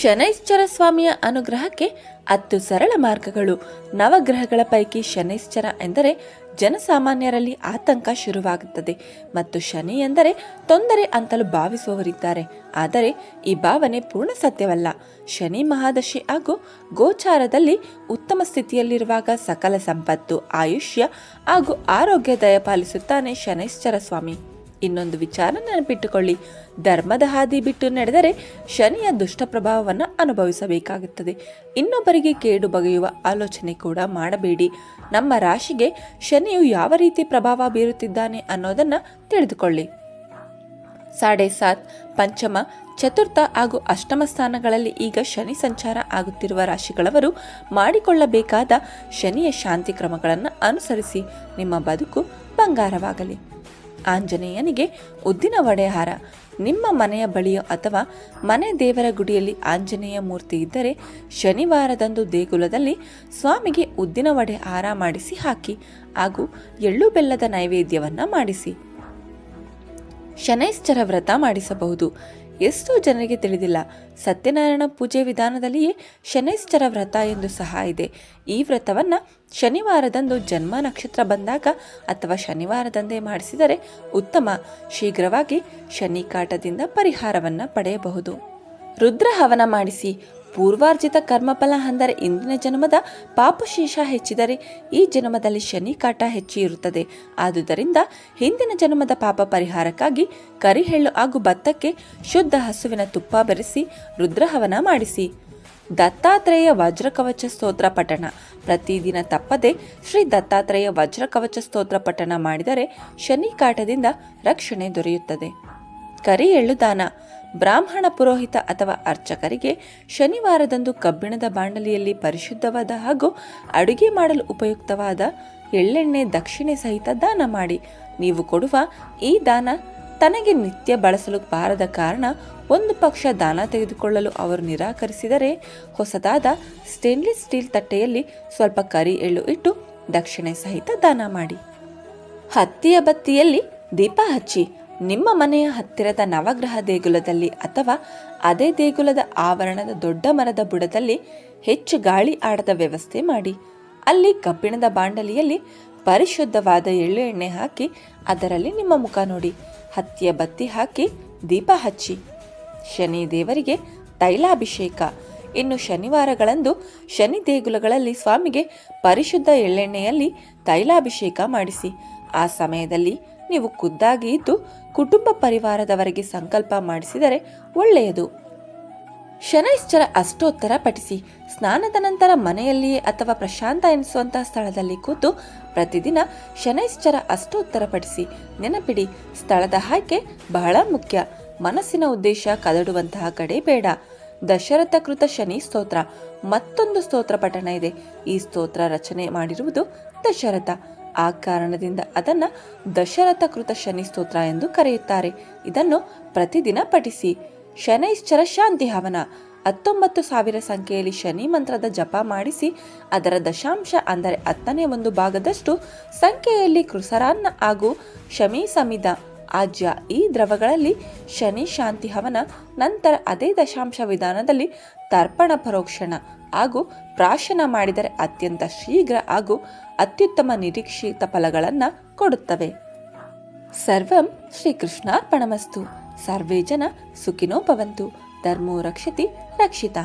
ಶನೈಶ್ಚರ ಸ್ವಾಮಿಯ ಅನುಗ್ರಹಕ್ಕೆ ಹತ್ತು ಸರಳ ಮಾರ್ಗಗಳು. ನವಗ್ರಹಗಳ ಪೈಕಿ ಶನೈಶ್ಚರ ಎಂದರೆ ಜನಸಾಮಾನ್ಯರಲ್ಲಿ ಆತಂಕ ಶುರುವಾಗುತ್ತದೆ ಮತ್ತು ಶನಿ ಎಂದರೆ ತೊಂದರೆ ಅಂತಲೂ ಭಾವಿಸುವವರಿದ್ದಾರೆ. ಆದರೆ ಈ ಭಾವನೆ ಪೂರ್ಣ ಸತ್ಯವಲ್ಲ. ಶನಿ ಮಹಾದಶಿ ಹಾಗೂ ಗೋಚಾರದಲ್ಲಿ ಉತ್ತಮ ಸ್ಥಿತಿಯಲ್ಲಿರುವಾಗ ಸಕಲ ಸಂಪತ್ತು, ಆಯುಷ್ಯ ಹಾಗೂ ಆರೋಗ್ಯ ದಯಪಾಲಿಸುತ್ತಾನೆ ಶನೈಶ್ಚರ ಸ್ವಾಮಿ ಇನ್ನೊಂದು ವಿಚಾರ ನೆನಪಿಟ್ಟುಕೊಳ್ಳಿ. ಧರ್ಮದ ಹಾದಿ ಬಿಟ್ಟು ನಡೆದರೆ ಶನಿಯ ದುಷ್ಟ ಪ್ರಭಾವವನ್ನು ಅನುಭವಿಸಬೇಕಾಗುತ್ತದೆ. ಇನ್ನೊಬ್ಬರಿಗೆ ಕೇಡು ಬಗೆಯುವ ಆಲೋಚನೆ ಕೂಡ ಮಾಡಬೇಡಿ. ನಮ್ಮ ರಾಶಿಗೆ ಶನಿಯು ಯಾವ ರೀತಿ ಪ್ರಭಾವ ಬೀರುತ್ತಿದ್ದಾನೆ ಅನ್ನೋದನ್ನು ತಿಳಿದುಕೊಳ್ಳಿ. ಸಾಡೆ ಸಾತ್, ಪಂಚಮ, ಚತುರ್ಥ ಹಾಗೂ ಅಷ್ಟಮ ಸ್ಥಾನಗಳಲ್ಲಿ ಈಗ ಶನಿ ಸಂಚಾರ ಆಗುತ್ತಿರುವ ರಾಶಿಗಳವರು ಮಾಡಿಕೊಳ್ಳಬೇಕಾದ ಶನಿಯ ಶಾಂತಿ ಕ್ರಮಗಳನ್ನು ಅನುಸರಿಸಿ. ನಿಮ್ಮ ಬದುಕು ಬಂಗಾರವಾಗಲಿ. ಆಂಜನೇಯನಿಗೆ ಉದ್ದಿನ ವಡೆ ಹಾರ ನಿಮ್ಮ ಮನೆಯ ಬಳಿಯೋ ಅಥವಾ ಮನೆ ದೇವರ ಗುಡಿಯಲ್ಲಿ ಆಂಜನೇಯ ಮೂರ್ತಿ ಇದ್ದರೆ ಶನಿವಾರದಂದು ದೇಗುಲದಲ್ಲಿ ಸ್ವಾಮಿಗೆ ಉದ್ದಿನ ವಡೆ ಹಾರ ಮಾಡಿಸಿ ಹಾಕಿ, ಹಾಗೂ ಎಳ್ಳು ಬೆಲ್ಲದ ನೈವೇದ್ಯವನ್ನು ಮಾಡಿಸಿ. ಶನೈಶ್ಚರ ವ್ರತ ಮಾಡಿಸಬಹುದು. ಎಷ್ಟೋ ಜನರಿಗೆ ತಿಳಿದಿಲ್ಲ. ಸತ್ಯನಾರಾಯಣ ಪೂಜೆ ವಿಧಾನದಲ್ಲಿಯೇ ಶನೈಶ್ಚರ ವ್ರತ ಎಂದು ಸಹ ಇದೆ. ಈ ವ್ರತವನ್ನು ಶನಿವಾರದಂದು ಜನ್ಮ ನಕ್ಷತ್ರ ಬಂದಾಗ ಅಥವಾ ಶನಿವಾರದಂದೇ ಮಾಡಿಸಿದರೆ ಉತ್ತಮ. ಶೀಘ್ರವಾಗಿ ಶನಿ ಕಾಟದಿಂದ ಪರಿಹಾರವನ್ನು ಪಡೆಯಬಹುದು. ರುದ್ರ ಹವನ ಮಾಡಿಸಿ. ಪೂರ್ವಾರ್ಜಿತ ಕರ್ಮಫಲ ಅಂದರೆ ಇಂದಿನ ಜನ್ಮದ ಪಾಪಶೇಷ ಹೆಚ್ಚಿದರೆ ಈ ಜನ್ಮದಲ್ಲಿ ಶನಿ ಕಾಟ ಹೆಚ್ಚು ಇರುತ್ತದೆ. ಆದುದರಿಂದ ಹಿಂದಿನ ಜನ್ಮದ ಪಾಪ ಪರಿಹಾರಕ್ಕಾಗಿ ಕರಿಹೆಳ್ಳು ಹಾಗೂ ಭತ್ತಕ್ಕೆ ಶುದ್ಧ ಹಸುವಿನ ತುಪ್ಪ ಬೆರೆಸಿ ರುದ್ರಹವನ ಮಾಡಿಸಿ. ದತ್ತಾತ್ರೇಯ ವಜ್ರಕವಚ ಸ್ತೋತ್ರ ಪಠಣ. ಪ್ರತಿದಿನ ತಪ್ಪದೆ ಶ್ರೀ ದತ್ತಾತ್ರೇಯ ವಜ್ರಕವಚ ಸ್ತೋತ್ರ ಪಠಣ ಮಾಡಿದರೆ ಶನಿ ಕಾಟದಿಂದ ರಕ್ಷಣೆ ದೊರೆಯುತ್ತದೆ. ಕರಿ ಎಳ್ಳು ದಾನ. ಬ್ರಾಹ್ಮಣ ಪುರೋಹಿತ ಅಥವಾ ಅರ್ಚಕರಿಗೆ ಶನಿವಾರದಂದು ಕಬ್ಬಿಣದ ಬಾಂಡಲಿಯಲ್ಲಿ ಪರಿಶುದ್ಧವಾದ ಹಾಗೂ ಅಡುಗೆ ಮಾಡಲು ಉಪಯುಕ್ತವಾದ ಎಳ್ಳೆಣ್ಣೆ ದಕ್ಷಿಣೆ ಸಹಿತ ದಾನ ಮಾಡಿ. ನೀವು ಕೊಡುವ ಈ ದಾನ ತನಗೆ ನಿತ್ಯ ಬಳಸಲು ಬಾರದ ಕಾರಣ ಒಂದು ಪಕ್ಷ ದಾನ ತೆಗೆದುಕೊಳ್ಳಲು ಅವರು ನಿರಾಕರಿಸಿದರೆ ಹೊಸದಾದ ಸ್ಟೇನ್ಲೆಸ್ ಸ್ಟೀಲ್ ತಟ್ಟೆಯಲ್ಲಿ ಸ್ವಲ್ಪ ಕರಿ ಎಳ್ಳು ಇಟ್ಟು ದಕ್ಷಿಣೆ ಸಹಿತ ದಾನ ಮಾಡಿ. ಹತ್ತಿಯ ಬತ್ತಿಯಲ್ಲಿ ದೀಪ ಹಚ್ಚಿ ನಿಮ್ಮ ಮನೆಯ ಹತ್ತಿರದ ನವಗ್ರಹ ದೇಗುಲದಲ್ಲಿ ಅಥವಾ ಅದೇ ದೇಗುಲದ ಆವರಣದ ದೊಡ್ಡ ಮರದ ಬುಡದಲ್ಲಿ ಹೆಚ್ಚು ಗಾಳಿ ಆಡದ ವ್ಯವಸ್ಥೆ ಮಾಡಿ. ಅಲ್ಲಿ ಕಬ್ಬಿಣದ ಬಾಂಡಲಿಯಲ್ಲಿ ಪರಿಶುದ್ಧವಾದ ಎಳ್ಳು ಎಣ್ಣೆ ಹಾಕಿ ಅದರಲ್ಲಿ ನಿಮ್ಮ ಮುಖ ನೋಡಿ. ಹತ್ತಿಯ ಬತ್ತಿ ಹಾಕಿ ದೀಪ ಹಚ್ಚಿ. ಶನಿ ದೇವರಿಗೆ ತೈಲಾಭಿಷೇಕ. ಇನ್ನು ಶನಿವಾರಗಳಂದು ಶನಿ ದೇಗುಲಗಳಲ್ಲಿ ಸ್ವಾಮಿಗೆ ಪರಿಶುದ್ಧ ಎಳ್ಳೆಣ್ಣೆಯಲ್ಲಿ ತೈಲಾಭಿಷೇಕ ಮಾಡಿಸಿ. ಆ ಸಮಯದಲ್ಲಿ ನೀವು ಖುದ್ದಾಗಿ ಇದ್ದು ಕುಟುಂಬ ಪರಿವಾರದವರಿಗೆ ಸಂಕಲ್ಪ ಮಾಡಿಸಿದರೆ ಒಳ್ಳೆಯದು. ಶನೈಶ್ಚರ ಅಷ್ಟೋತ್ತರ ಪಠಿಸಿ, ಸ್ನಾನದ ನಂತರ ಮನೆಯಲ್ಲಿಯೇ ಅಥವಾ ಪ್ರಶಾಂತ ಎನಿಸುವಂತಹ ಸ್ಥಳದಲ್ಲಿ ಕೂತು ಪ್ರತಿದಿನ ಶನೈಶ್ಚರ ಅಷ್ಟೋತ್ತರ ಪಠಿಸಿ, ನೆನಪಿಡಿ, ಸ್ಥಳದ ಆಯ್ಕೆ ಬಹಳ ಮುಖ್ಯ. ಮನಸ್ಸಿನ ಉದ್ದೇಶ ಕದಡುವಂತಹ ಕಡೆ ಬೇಡ. ದಶರಥ ಕೃತ ಶನಿ ಸ್ತೋತ್ರ, ಮತ್ತೊಂದು ಸ್ತೋತ್ರ ಪಠಣ ಇದೆ. ಈ ಸ್ತೋತ್ರ ರಚನೆ ಮಾಡಿರುವುದು ದಶರಥ. ಆ ಕಾರಣದಿಂದ ಅದನ್ನು ದಶರಥ ಕೃತ ಶನಿ ಸ್ತೋತ್ರ ಎಂದು ಕರೆಯುತ್ತಾರೆ. ಇದನ್ನು ಪ್ರತಿದಿನ ಪಠಿಸಿ. ಶನೈಶ್ಚರ ಶಾಂತಿ ಹವನ. ಹತ್ತೊಂಬತ್ತು ಸಾವಿರ ಸಂಖ್ಯೆಯಲ್ಲಿ ಶನಿ ಮಂತ್ರದ ಜಪ ಮಾಡಿಸಿ, ಅದರ ದಶಾಂಶ ಅಂದರೆ ಹತ್ತನೇ ಒಂದು ಭಾಗದಷ್ಟು ಸಂಖ್ಯೆಯಲ್ಲಿ ಕೃಸರಾನ್ನ ಹಾಗೂ ಶಮಿ ಸಮಿದ ಆಜ್ಯ ಈ ದ್ರವಗಳಲ್ಲಿ ಶನಿ ಶಾಂತಿ ಹವನ, ನಂತರ ಅದೇ ದಶಾಂಶ ವಿಧಾನದಲ್ಲಿ ತರ್ಪಣ ಪರೋಕ್ಷಣ ಹಾಗೂ ಪ್ರಾಶನ ಮಾಡಿದರೆ ಅತ್ಯಂತ ಶೀಘ್ರ ಹಾಗೂ ಅತ್ಯುತ್ತಮ ನಿರೀಕ್ಷಿತ ಫಲಗಳನ್ನು ಕೊಡುತ್ತವೆ. ಸರ್ವಂ ಶ್ರೀಕೃಷ್ಣಾರ್ಪಣಮಸ್ತು. ಸರ್ವೇ ಜನ ಸುಖಿನೋ ಭವಂತು. ಧರ್ಮೋ ರಕ್ಷತಿ ರಕ್ಷಿತ.